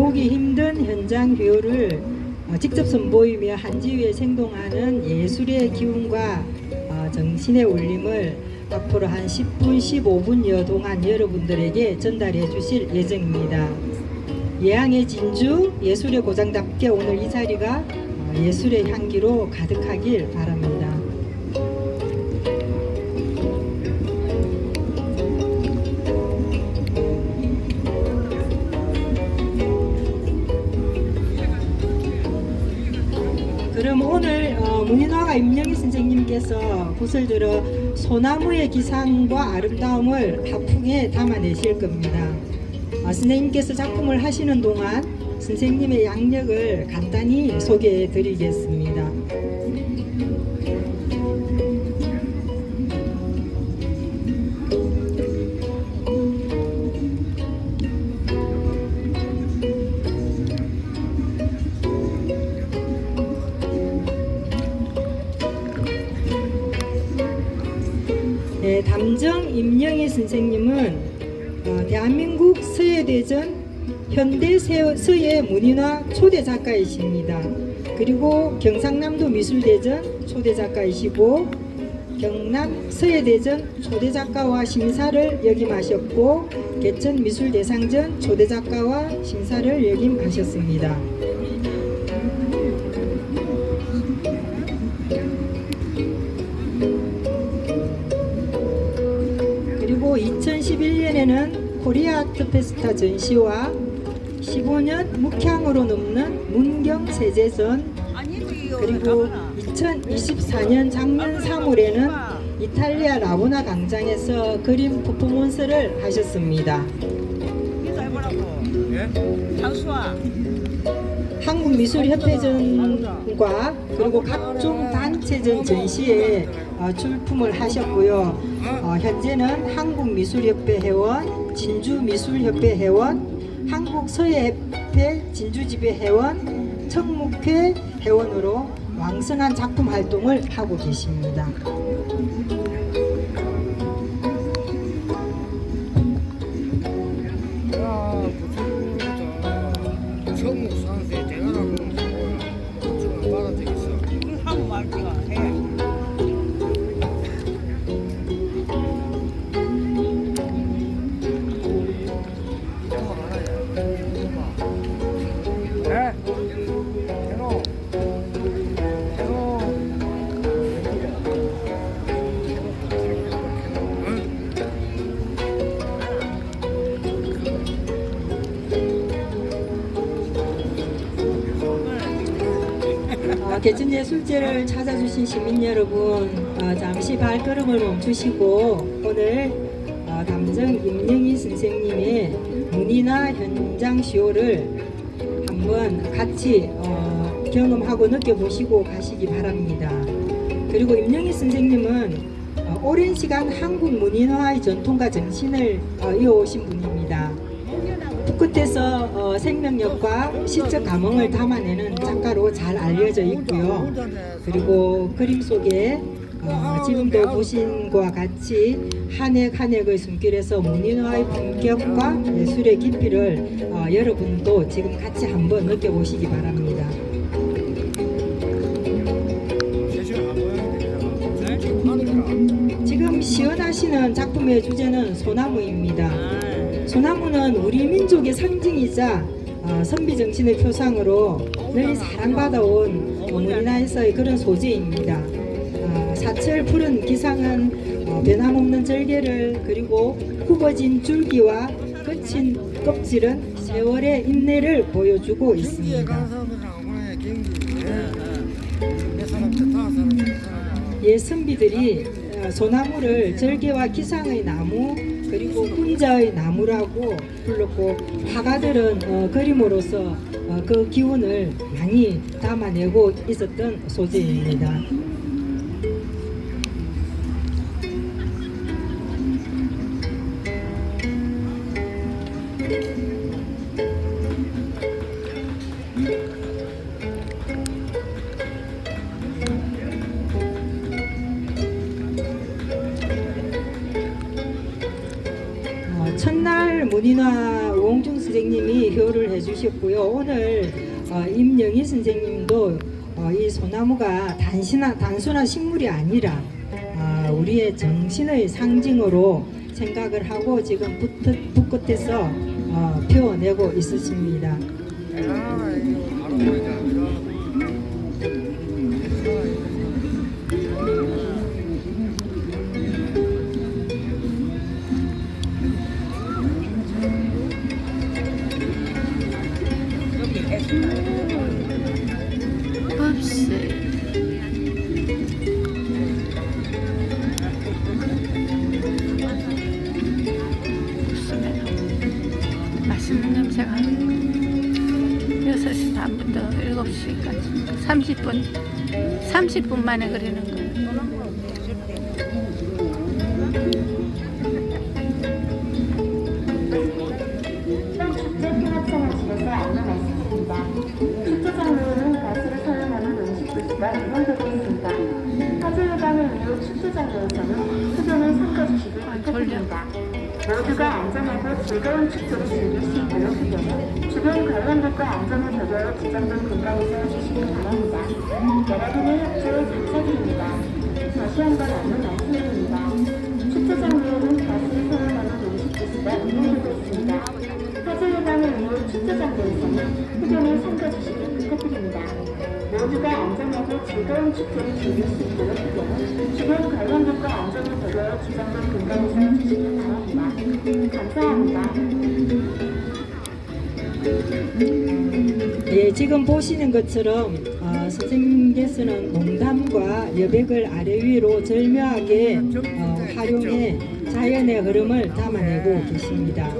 네, 보기 힘든 현장 효율을 어, 직접 선보이며 한지위에 생동하는 예술의 기운과 어, 정신의 울림을 앞으로 한 10분, 15분여 동안 여러분들에게 전달해 주실 예정입니다. 예양의 진주, 예술의 고장답게 오늘 이 자리가 어, 예술의 향기로 가득하길 바랍니다. 그럼 오늘 어, 문인화가 임영희 선생님께서 붓을 들어 소나무의 기상과 아름다움을 화풍에 담아내실 겁니다. 어, 선생님께서 작품을 하시는 동안 선생님의 양력을 간단히 소개해 드리겠습니다. 선생님은 어, 대한민국 서예대전 현대 세- 서예 문인화 초대 작가이십니다. 그리고 경상남도 미술대전 초대 작가이시고 경남 서예대전 초대 작가와 심사를 역임하셨고 개천 미술대상전 초대 작가와 심사를 역임하셨습니다. 2011년에는 코리아 아트 페스타 전시와 15년 묵향으로 넘는 문경 세제선 그리고 2024년 작년 3월에는 이탈리아 라보나 광장에서 그림 퍼포먼스를 하셨습니다. 한국미술협회전과 그리고 각종 단체전 전시에 어, 출품을 하셨고요. 어, 현재는 한국미술협회 회원, 진주미술협회 회원, 한국서예협회 진주집회 회원, 청묵회 회원으로 왕성한 작품 활동을 하고 계십니다. 개천예술제를 찾아주신 시민 여러분 어, 잠시 발걸음을 멈추시고 오늘 어, 담정 임영희 선생님의 문이나 현장 시호를 한번 같이 어, 경험하고 느껴보시고 가시기 바랍니다. 그리고 임영희 선생님은 어, 오랜 시간 한국 문인화의 전통과 정신을 어, 이어오신. 푸 끝에서 어, 생명력과 시적 감흥을 담아내는 작가로 잘 알려져 있고요. 그리고 그림 속에 어, 지금도 보신 것과 같이 한획 한 획의 숨길에서 문인화의 품격과 예술의 깊이를 어, 여러분도 지금 같이 한번 느껴보시기 바랍니다. 거라. 지금 시연하시는 작품의 주제는 소나무입니다. 소나무는 우리 민족의 상징이자 어, 선비 정신의 표상으로 늘 사랑받아온 어, 문인화에서의 그런 소재입니다. 어, 사철 푸른 기상은 어, 변함없는 절개를 그리고 굽어진 줄기와 거친 껍질은 세월의 인내를 보여주고 있습니다. 옛 선비들이 어, 소나무를 절개와 기상의 나무 그리고 훈자의 나무라고 불렀고 화가들은 어, 그림으로서 어, 그 기운을 많이 담아내고 있었던 소재입니다. 어, 문인화 우홍중 선생님이 효를 해주셨고요. 오늘 어, 임영희 선생님도 어, 이 소나무가 단순한, 단순한 식물이 아니라 아, 우리의 정신의 상징으로 생각을 하고 지금 붓, 붓끝에서 어, 표어내고 있으십니다. 30분 만에 그리는 거예요. 축제 평 모두가 안전하고 즐거운 축제를 즐길 수 있도록 흡연은 주변 관람객과 안전을 배려해 지정된 공간에서 해주시기 바랍니다. 여러분의 협조에 감사드립니다. 다시 한 번 안내 말씀드립니다. 축제 장르에는 가수를 사용하는 음식 부스가 운영되고 있습니다. 화재 예방을 위해 축제 장소에서는 흡연을 삼가주시길 부탁드립니다. 모두가 안전하고 즐거운 축제를 즐길 수 있도록 주변 관람객과 안전을 배려해 지정된 공간에서 해주시기 바랍니다. 감사합니다. 예, 지금 보시는 것처럼 어, 선생님께서는 농담과 여백을 아래 위로 절묘하게 어, 활용해 자연의 흐름을 담아내고 계십니다.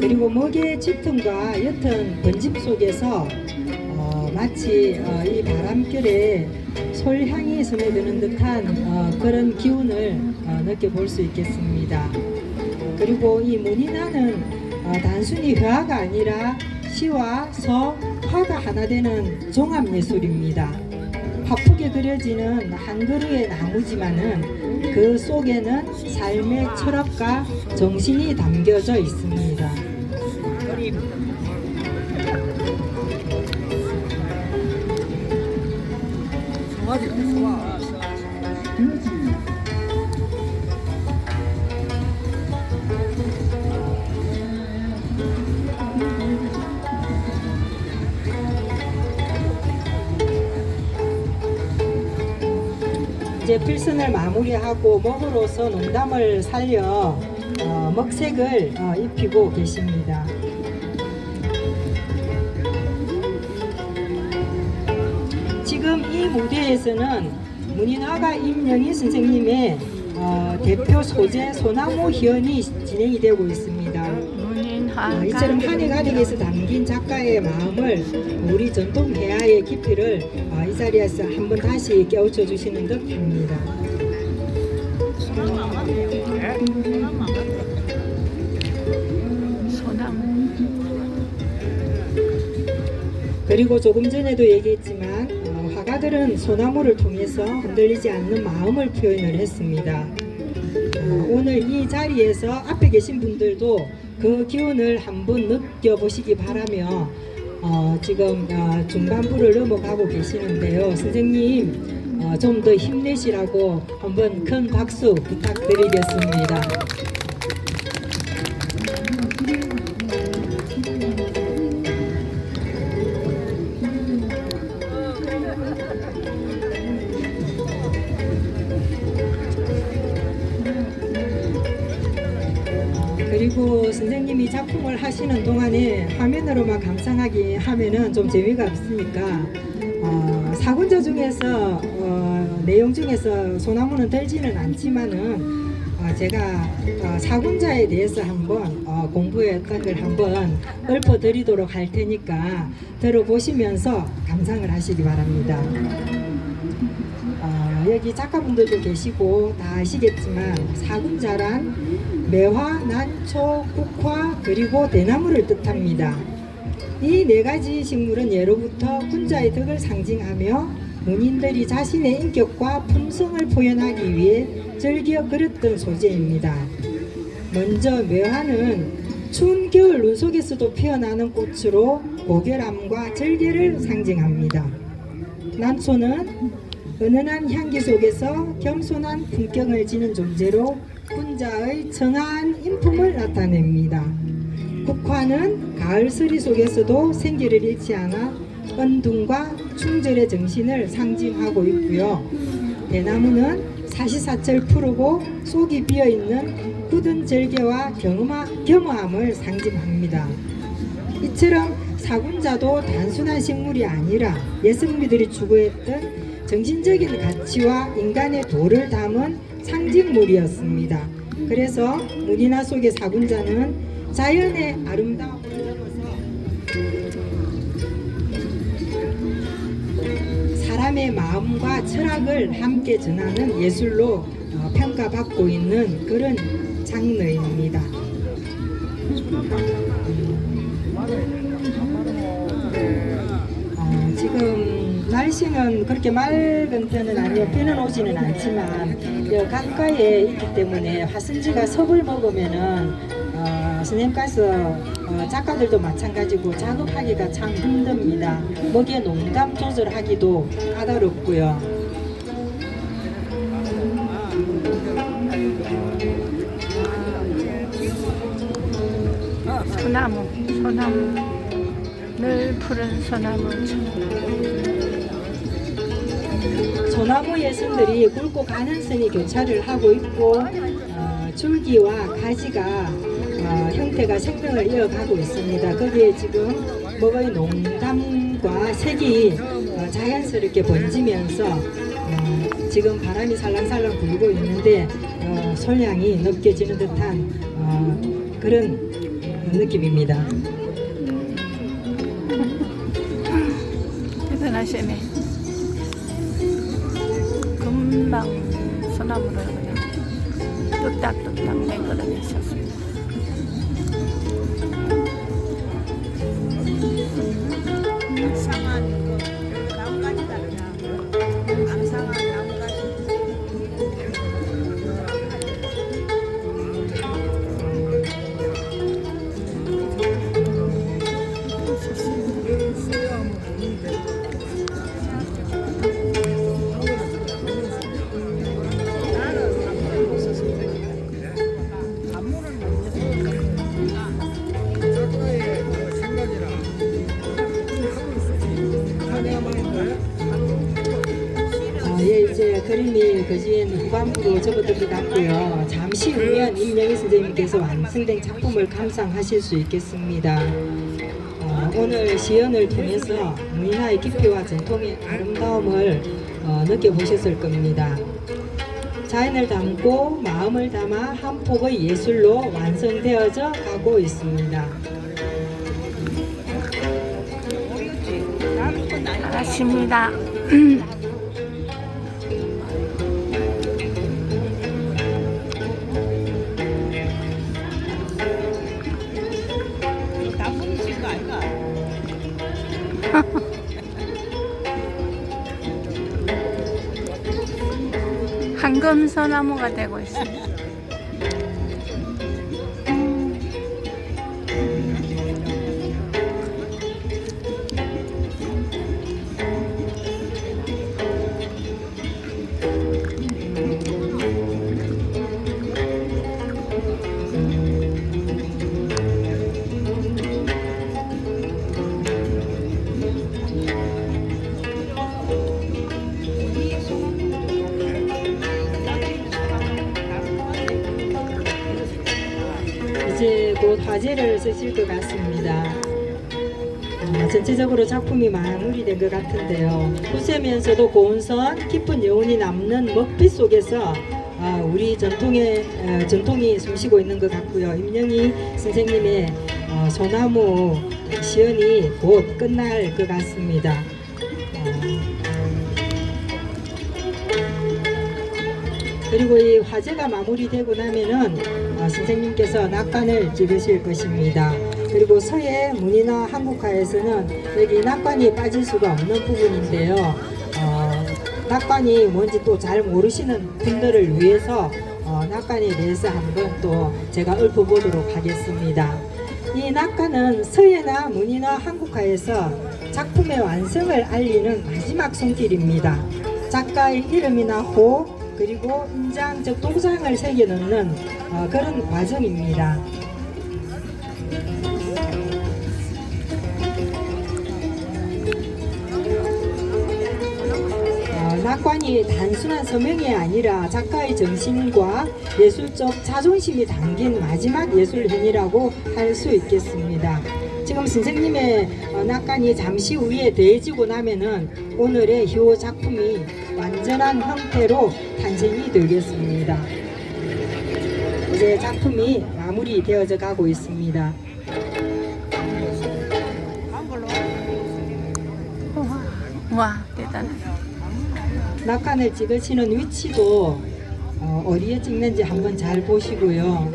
그리고 먹의 짙음과 옅은 번집 속에서 어, 마치 어, 이 바람결에 솔향이 스며드는 듯한 어, 그런 기운을 어, 느껴볼 수 있겠습니다. 그리고 이 문인화는 어, 단순히 회화가 아니라 시와 서, 화가 하나 되는 종합 예술입니다. 화폭에 그려지는 한 그루의 나무지만은 그 속에는 삶의 철학과 정신이 담겨져 있습니다. 어, 써. 이제 필선을 마무리하고 먹으로서 농담을 살려 어, 먹색을 어, 입히고 계십니다. 무대에서는 문인화가 임영희 선생님의 어, 대표 소재 소나무 희연이 진행이 되고 있습니다. 어, 이처럼 한해 가득에서 담긴 작가의 마음을 우리 전통 회화의 깊이를 어, 이 자리에서 한번 다시 깨우쳐 주시는 듯 합니다. 소나무 안 맞네요 소나무 안 맞네 소나무 그리고 조금 전에도 얘기했지만 어, 화가들은 소나무를 통해서 흔들리지 않는 마음을 표현을 했습니다. 어, 오늘 이 자리에서 앞에 계신 분들도 그 기운을 한번 느껴보시기 바라며 어, 지금 어, 중반부를 넘어가고 계시는데요. 선생님 어, 좀 더 힘내시라고 한번 큰 박수 부탁드리겠습니다. 좀 재미가 없으니까 어, 사군자 중에서 어, 내용 중에서 소나무는 들지는 않지만은 어, 제가 어, 사군자에 대해서 한번 어, 공부했던 걸 한번 읊어드리도록 할 테니까 들어보시면서 감상을 하시기 바랍니다. 어, 여기 작가분들도 계시고 다 아시겠지만 사군자란 매화, 난초, 국화 그리고 대나무를 뜻합니다. 이 네 가지 식물은 예로부터 군자의 덕을 상징하며 문인들이 자신의 인격과 품성을 표현하기 위해 즐겨 그렸던 소재입니다. 먼저 매화는 추운 겨울 눈 속에서도 피어나는 꽃으로 고결함과 절개를 상징합니다. 난초는 은은한 향기 속에서 겸손한 품격을 지닌 존재로 군자의 청아한 인품을 나타냅니다. 국화는 가을 서리 속에서도 생기를 잃지 않아 은둥과 충절의 정신을 상징하고 있고요. 대나무는 사시사철 푸르고 속이 비어있는 굳은 절개와 경마, 겸허함을 상징합니다. 이처럼 사군자도 단순한 식물이 아니라 예승미들이 추구했던 정신적인 가치와 인간의 도를 담은 상징물이었습니다. 그래서 문이나 속의 사군자는 자연의 아름다움 사람의 마음과 철학을 함께 전하는 예술로 어, 평가받고 있는 그런 장르입니다. 어, 지금 날씨는 그렇게 맑은 편은 아니요 비는 오지는 않지만 여 강가에 있기 때문에 화승지가 섭을 먹으면은 어, 선생님께서 어, 작가들도 마찬가지고 작업하기가 참 힘듭니다. 먹이의 농담 조절하기도 까다롭고요. 소나무, 소나무. 늘 푸른 소나무처럼. 소나무 예술들이 굵고 가는 선이 교차를 하고 있고 어, 줄기와 가지가 어, 형태가 생명을 이어가고 있습니다. 거기에 지금 먹의 농담과 색이 어, 자연스럽게 번지면서 어, 지금 바람이 살랑살랑 불고 있는데 어, 솔향이 느껴지는 듯한 어, 그런 느낌입니다. 대단하시네. 금방 소나무를 그냥 뚝딱뚝딱 만들어내셨습니다. 상한 작품을 감상하실 수 있겠습니다. 어, 오늘 시연을 통해서 문화의 깊이와 전통의 아름다움을 어, 느껴보셨을 겁니다. 자연을 담고 마음을 담아 한 폭의 예술로 완성되어져 가고 있습니다. 잘하십니다. 황금 소나무가 되고 있습니다. 쓰실 것 같습니다. 어, 전체적으로 작품이 마무리된 것 같은데요. 후세면서도 고운선, 깊은 여운이 남는 먹빛 속에서 어, 우리 전통의 어, 전통이 숨쉬고 있는 것 같고요. 임영희 선생님의 어, 소나무 시연이 곧 끝날 것 같습니다. 어, 그리고 이 화제가 마무리되고 나면은 어, 선생님께서 낙관을 찍으실 것입니다. 그리고 서예 문이나 한국화에서는 여기 낙관이 빠질 수가 없는 부분인데요. 어, 낙관이 뭔지 또 잘 모르시는 분들을 위해서 어, 낙관에 대해서 한번 또 제가 읊어보도록 하겠습니다. 이 낙가는 서예나 문이나 한국화에서 작품의 완성을 알리는 마지막 손길입니다. 작가의 이름이나 호 그리고 인장 즉 동상을 새겨넣는 어, 그런 과정입니다. 어, 낙관이 단순한 서명이 아니라 작가의 정신과 예술적 자존심이 담긴 마지막 예술행위라고 할 수 있겠습니다. 지금 선생님의 어, 낙관이 잠시 후에 대해지고 나면은 오늘의 효 작품이 완전한 형태로 탄생이 되겠습니다. 이제 작품이 마무리 되어져 가고 있습니다. 와 대단하다. 낙관을 찍으시는 위치도 어, 어디에 찍는지 한번 잘 보시고요.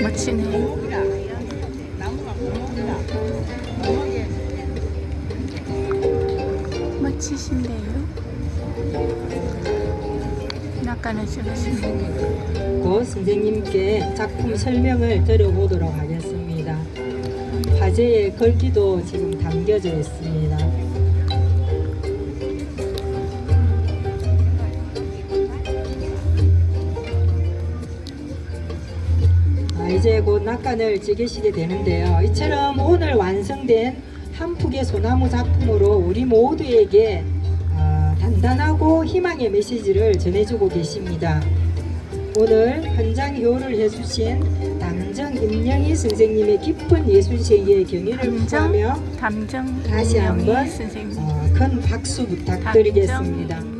멋지네. 멋지신데요. 낙관을 찍으시는 곧 선생님께 작품 설명을 드려보도록 하겠습니다. 화제의 글귀도 지금 담겨져 있습니다. 아, 이제 곧 낙관을 찍으시게 되는데요. 이처럼 오늘 완성된 한 폭의 소나무 작품으로 우리 모두에게 아, 단단하고 희망의 메시지를 전해주고 계십니다. 오늘 현장 효를 해주신 당정 임영희 선생님의 깊은 예술 세계의 경의를 감정, 표하며 다시 한번 선생님. 어, 큰 박수 부탁드리겠습니다.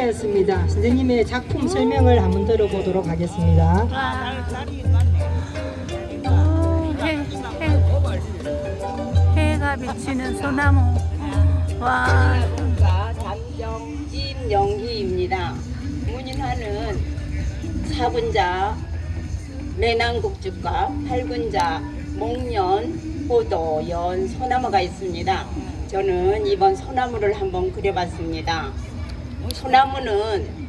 완성되었습니다. 선생님의 작품 설명을 한번 들어보도록 하겠습니다. 오, 해, 해, 해가 비치는 소나무. 와, 임영희입니다. 문인화는 사분자 매낭국죽과 팔분자 목련, 포도, 연, 소나무가 있습니다. 저는 이번 소나무를 한번 그려봤습니다. 소나무는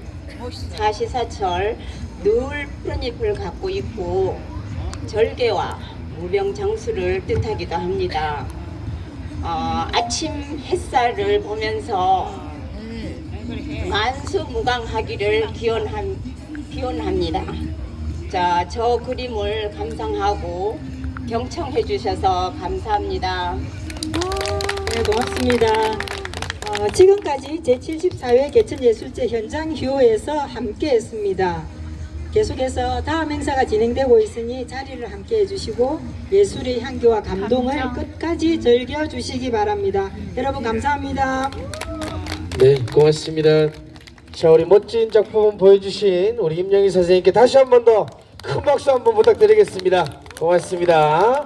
사시사철 늘 푸른 잎을 갖고 있고 절개와 무병장수를 뜻하기도 합니다. 어, 아침 햇살을 보면서 만수무강하기를 기원함, 기원합니다. 자, 저 그림을 감상하고 경청해 주셔서 감사합니다. 네, 고맙습니다. 어, 지금까지 제74회 개천예술제 현장 휴호에서 함께했습니다. 계속해서 다음 행사가 진행되고 있으니 자리를 함께 해 주시고 예술의 향기와 감동을 감정. 끝까지 즐겨 주시기 바랍니다. 여러분 감사합니다. 네, 고맙습니다. 자, 우리 멋진 작품 보여주신 우리 임영희 선생님께 다시 한 번 더 큰 박수 한번 부탁드리겠습니다. 고맙습니다.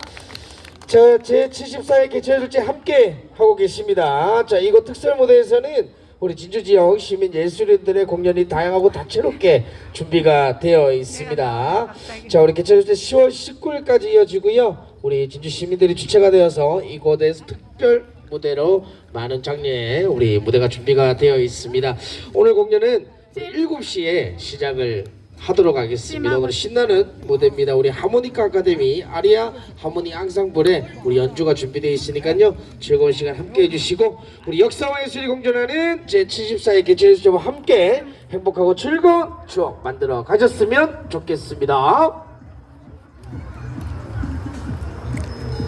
자, 제 74회 개최해줄지 함께 하고 계십니다. 자, 이곳 특설 무대에서는 우리 진주 지역 시민 예술인들의 공연이 다양하고 다채롭게 준비가 되어 있습니다. 자, 우리 개최해줄지 10월 19일까지 이어지고요. 우리 진주 시민들이 주체가 되어서 이곳에서 특별 무대로 많은 장르의 우리 무대가 준비가 되어 있습니다. 오늘 공연은 7시에 시작을 하도록 하겠습니다. 오늘 신나는 무대입니다. 우리 하모니카 아카데미 아리아 하모니 앙상블의 우리 연주가 준비되어 있으니까요. 즐거운 시간 함께 해주시고 우리 역사와 예술이 공존하는 제74회 개최해주시와 함께 행복하고 즐거운 추억 만들어 가셨으면 좋겠습니다.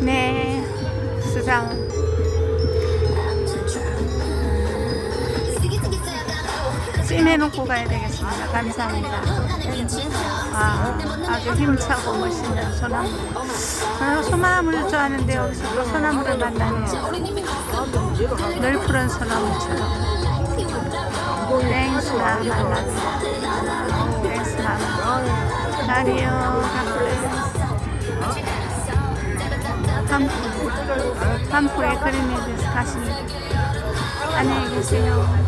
네, 수상. 찜해놓고 가야 되겠습니다. 감사합니다. 와, 아주 힘차고 멋있는 소나무. 저는 소나무를 좋아하는데 여기서 또 소나무를 만나네요. 늘 푸른 소나무처럼. 랭스나 만났어. 랭스나. 다리요. 한포의 그림에 대해서 다시 안녕히 계세요.